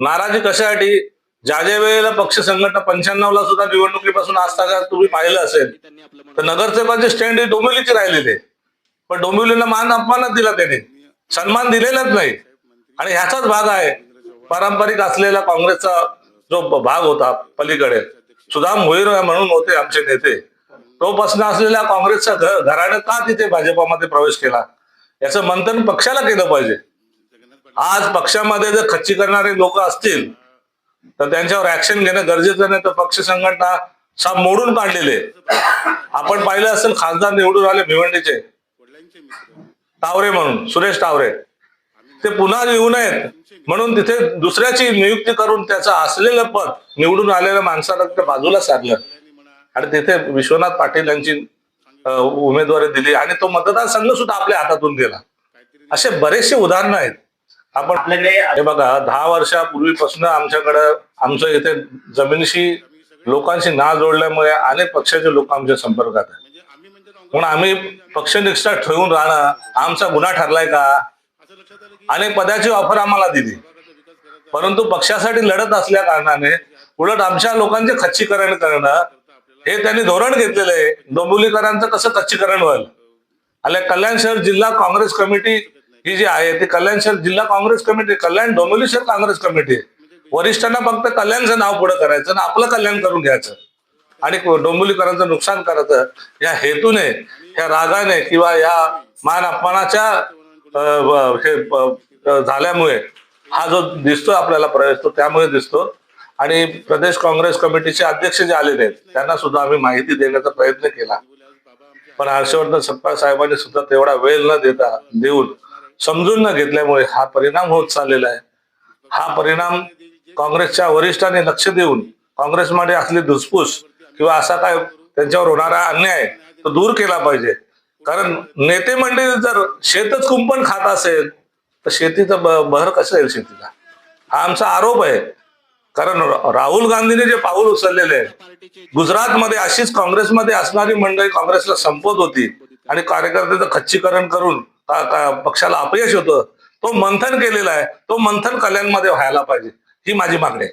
नाराजी कशासाठी? ज्या ज्या वेळेला पक्ष संघटना पंच्याण्णव ला सुद्धा निवडणुकीपासून आज का तुम्ही पाहिलं असेल तर नगरसेवकांचे स्टँड हे डोंबिवलीचे राहिलेले. पण डोंबिवलीला मान अपमानच दिला त्याने. सन्मान दिलेलाच नाही. आणि ह्याचाच भाग आहे. पारंपरिक असलेला काँग्रेसचा जो भाग होता पलीकडे सुदाम भोईर म्हणून होते आमचे नेते. तो प्रश्न असलेल्या काँग्रेसच्या घराने का तिथे भाजपामध्ये प्रवेश केला? याचं मंथन पक्षाला केलं पाहिजे. आज पक्षामध्ये जर खच्ची करणारे लोक असतील तर त्यांच्यावर ऍक्शन घेणं गरजेचं नाही. तर पक्ष संघटना साप मोडून काढलेले आपण पाहिलं असेल खासदार निवडून आले भिवंडीचे. टावरे म्हणून सुरेश टावरे ते पुन्हा येऊ नयेत. म्हणून तिथे दुसऱ्याची नियुक्ती करून त्याचं असलेलं पद निवडून आलेल्या माणसाला त्या बाजूला सारलं आणि तिथे विश्वनाथ पाटील यांची उमेदवारी दिली. आणि तो मतदारसंघ सुद्धा आपल्या हातातून गेला. असे बरेचसे उदाहरणं आहेत. आपण आपल्याकडे हे बघा दहा वर्षापूर्वीपासून आमच्याकडं आमचं इथे जमिनीशी लोकांशी ना जोडल्यामुळे अनेक पक्षाचे लोक आमच्या संपर्कात आहेत. म्हणून आम्ही पक्षनिष्ठा ठेवून राहणं आमचा गुन्हा ठरलाय का? अनेक पदाची ऑफर आम्हाला दिली. परंतु पक्षासाठी लढत असल्या कारणाने उलट आमच्या लोकांचे खच्चीकरण करणं हे त्यांनी धोरण घेतलेलं आहे. डोंबिवलीकरांचं कसं खच्चीकरण व्हायला आल्या कल्याण शहर जिल्हा काँग्रेस कमिटी ही जी आहे ती कल्याण शहर जिल्हा काँग्रेस कमिटी कल्याण डोंबिवली शहर काँग्रेस कमिटी. आहे. वरिष्ठांना फक्त कल्याणचं नाव पुढे करायचं आणि आपलं कल्याण करून घ्यायचं. आणि डोंबिवलीकरांचं नुकसान करायचं. या हेतूने या रागाने किंवा या मान अपमानाच्या हे झाल्यामुळे हा जो दिसतो आपल्याला प्रवेश तो त्यामुळे दिसतो. आणि प्रदेश काँग्रेस कमिटीचे अध्यक्ष जे आलेले आहेत त्यांना सुद्धा आम्ही माहिती देण्याचा प्रयत्न केला. पण हर्षवर्धन सप्पा साहेबांनी सुद्धा तेवढा वेळ न देता देऊन समजून न घेतल्यामुळे हा परिणाम होत चाललेला आहे. हा परिणाम काँग्रेसच्या वरिष्ठांनी लक्ष देऊन काँग्रेसमध्ये असली धुसफूस किंवा असा काय त्यांच्यावर होणारा अन्याय तो दूर केला पाहिजे. कारण नेते मंडळी जर शेतच कुंपण खात असेल तर शेतीचा बहर कसा येईल शेतीला? हा आमचा आरोप आहे. कारण राहुल गांधीने जे पाऊल उचललेले आहे गुजरातमध्ये अशीच काँग्रेसमध्ये असणारी मंडळी काँग्रेसला संपत होती आणि कार्यकर्त्याचं खच्चीकरण करून पक्षाला अपयश होतं तो मंथन केलेला आहे तो मंथन कल्याणमध्ये व्हायला पाहिजे ही माझी मागणी आहे.